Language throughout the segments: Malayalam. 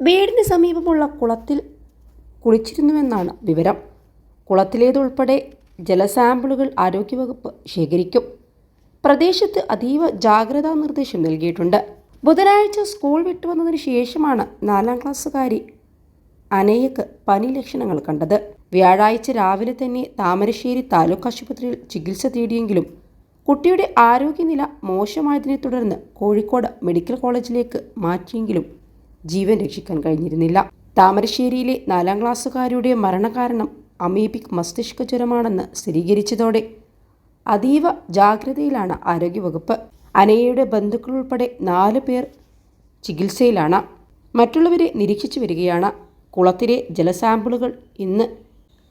വീടിന് സമീപമുള്ള കുളത്തിൽ കുളിച്ചിരുന്നുവെന്നാണ് വിവരം. കുളത്തിലേതുൾപ്പെടെ ജലസാമ്പിളുകൾ ആരോഗ്യവകുപ്പ് ശേഖരിക്കും. പ്രദേശത്ത് അതീവ ജാഗ്രതാ നിർദ്ദേശം നൽകിയിട്ടുണ്ട്. ബുധനാഴ്ച സ്കൂൾ വിട്ടുവന്നതിന് ശേഷമാണ് നാലാം ക്ലാസ്സുകാരി അനയക്ക് പനി ലക്ഷണങ്ങൾ കണ്ടത്. വ്യാഴാഴ്ച രാവിലെ തന്നെ താമരശ്ശേരി താലൂക്ക് ആശുപത്രിയിൽ ചികിത്സ തേടിയെങ്കിലും കുട്ടിയുടെ ആരോഗ്യനില മോശമായതിനെ തുടർന്ന് കോഴിക്കോട് മെഡിക്കൽ കോളേജിലേക്ക് മാറ്റിയെങ്കിലും ജീവൻ രക്ഷിക്കാൻ കഴിഞ്ഞിരുന്നില്ല. താമരശ്ശേരിയിലെ നാലാം ക്ലാസ്സുകാരിയുടെ മരണകാരണം അമീബിക് മസ്തിഷ്ക ജ്വരമാണെന്ന് സ്ഥിരീകരിച്ചതോടെ അതീവ ജാഗ്രതയിലാണ് ആരോഗ്യവകുപ്പ്. അനയയുടെ ബന്ധുക്കൾ ഉൾപ്പെടെ നാല് പേർ ചികിത്സയിലാണ്. മറ്റുള്ളവരെ നിരീക്ഷിച്ചു വരികയാണ്. കുളത്തിലെ ജലസാമ്പിളുകൾ ഇന്ന്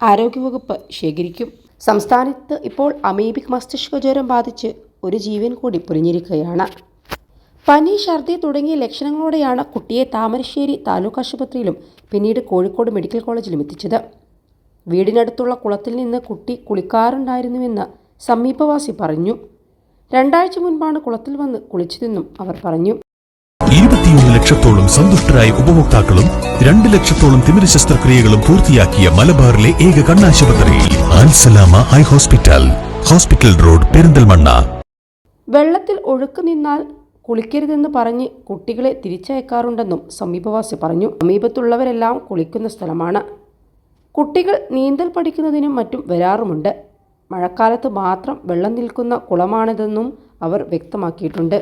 ആരോഗ്യവകുപ്പ് ശേഖരിക്കും. സംസ്ഥാനത്ത് ഇപ്പോൾ അമീബിക് മസ്തിഷ്ക ജ്വരം ബാധിച്ച് ഒരു ജീവൻ കൂടി പൊലിഞ്ഞിരിക്കുകയാണ് പനി ഛർദി തുടങ്ങിയ ലക്ഷണങ്ങളോടെയാണ് കുട്ടിയെ താമരശ്ശേരി താലൂക്ക് ആശുപത്രിയിലും പിന്നീട് കോഴിക്കോട് മെഡിക്കൽ കോളേജിലും എത്തിച്ചത്. വീടിനടുത്തുള്ള കുളത്തിൽ നിന്ന് കുട്ടി കുളിക്കാറുണ്ടായിരുന്നുവെന്ന് സമീപവാസി പറഞ്ഞു. രണ്ടാഴ്ച മുൻപാണ് കുളത്തിൽ വന്ന് കുളിച്ചതെന്നും അവർ പറഞ്ഞു. ഇരുപത്തിയൊന്ന് ലക്ഷത്തോളം സന്തുഷ്ടരായ ഉപഭോക്താക്കളും രണ്ട് ലക്ഷത്തോളം തിമിര ശസ്ത്രക്രിയകളും പൂർത്തിയാക്കിയ മലബാറിലെ ഏക കണ്ണാശുപത്രി Alsalama eye hospital hospital road Perinthalmanna. വെള്ളത്തിൽ ഒഴുക്ക് നിന്നാൽ കുളിക്കരുതെന്ന് പറഞ്ഞ് കുട്ടികളെ തിരിച്ചയക്കാറുണ്ടെന്നും സമീപവാസി പറഞ്ഞു. സമീപത്തുള്ളവരെല്ലാം കുളിക്കുന്ന സ്ഥലമാണ്. കുട്ടികൾ നീന്തൽ പഠിക്കുന്നതിനും മറ്റും വരാറുമുണ്ട്. മഴക്കാലത്ത് മാത്രം വെള്ളം നിൽക്കുന്ന കുളമാണിതെന്നും അവർ വ്യക്തമാക്കിയിട്ടുണ്ട്.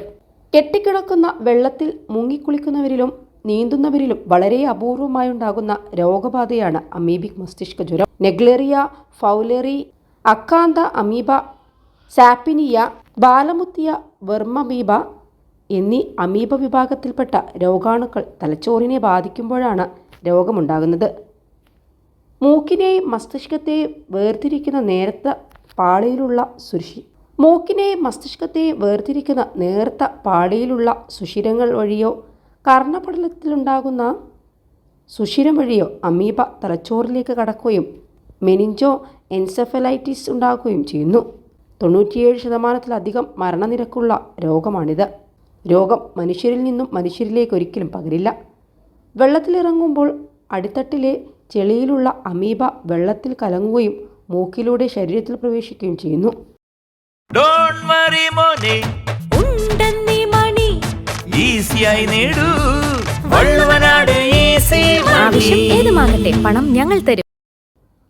കെട്ടിക്കിടക്കുന്ന വെള്ളത്തിൽ മുങ്ങിക്കുളിക്കുന്നവരിലും നീന്തുന്നവരിലും വളരെ അപൂർവമായുണ്ടാകുന്ന രോഗബാധയാണ് അമീബിക് മസ്തിഷ്ക ജ്വരം. Naegleria fowleri Acanthamoeba Sappinia Balamuthia Vermamoeba എന്നീ അമീബ വിഭാഗത്തിൽപ്പെട്ട രോഗാണുക്കൾ തലച്ചോറിനെ ബാധിക്കുമ്പോഴാണ് രോഗമുണ്ടാകുന്നത്. മൂക്കിനെയും മസ്തിഷ്കത്തെയും വേർതിരിക്കുന്ന നേർത്ത പാളിയിലുള്ള സുഷി മൂക്കിനെയും മസ്തിഷ്കത്തെയും വേർതിരിക്കുന്ന നേർത്ത പാളിയിലുള്ള സുഷിരങ്ങൾ വഴിയോ കർണപടലത്തിലുണ്ടാകുന്ന സുഷിരം വഴിയോ അമീബ തലച്ചോറിലേക്ക് കടക്കുകയും മെനിഞ്ചോ എൻസെഫലൈറ്റിസ് ഉണ്ടാക്കുകയും ചെയ്യുന്നു. തൊണ്ണൂറ്റിയേഴ് ശതമാനത്തിലധികം മരണനിരക്കുള്ള രോഗമാണിത്. രോഗം മനുഷ്യരിൽ നിന്നും മനുഷ്യരിലേക്ക് ഒരിക്കലും പകരില്ല. വെള്ളത്തിലിറങ്ങുമ്പോൾ അടിത്തട്ടിലെ ചെളിയിലുള്ള അമീബ വെള്ളത്തിൽ കലങ്ങുകയും മൂക്കിലൂടെ ശരീരത്തിൽ പ്രവേശിക്കുകയും ചെയ്യുന്നു. ഡോണ്ട് വറി മോനെ. ഉണ്ടെന്നീ മണി. ഈസിയായി നേടൂ. വള്ളുവനാട് ഈസി ആവശ്യം ഏതുമാകട്ടെ പണം ഞങ്ങൾ തരും.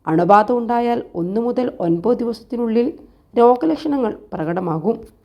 അണുബാധ ഉണ്ടായാൽ ഒന്നു മുതൽ ഒൻപത് ദിവസത്തിനുള്ളിൽ രോഗലക്ഷണങ്ങൾ പ്രകടമാകും.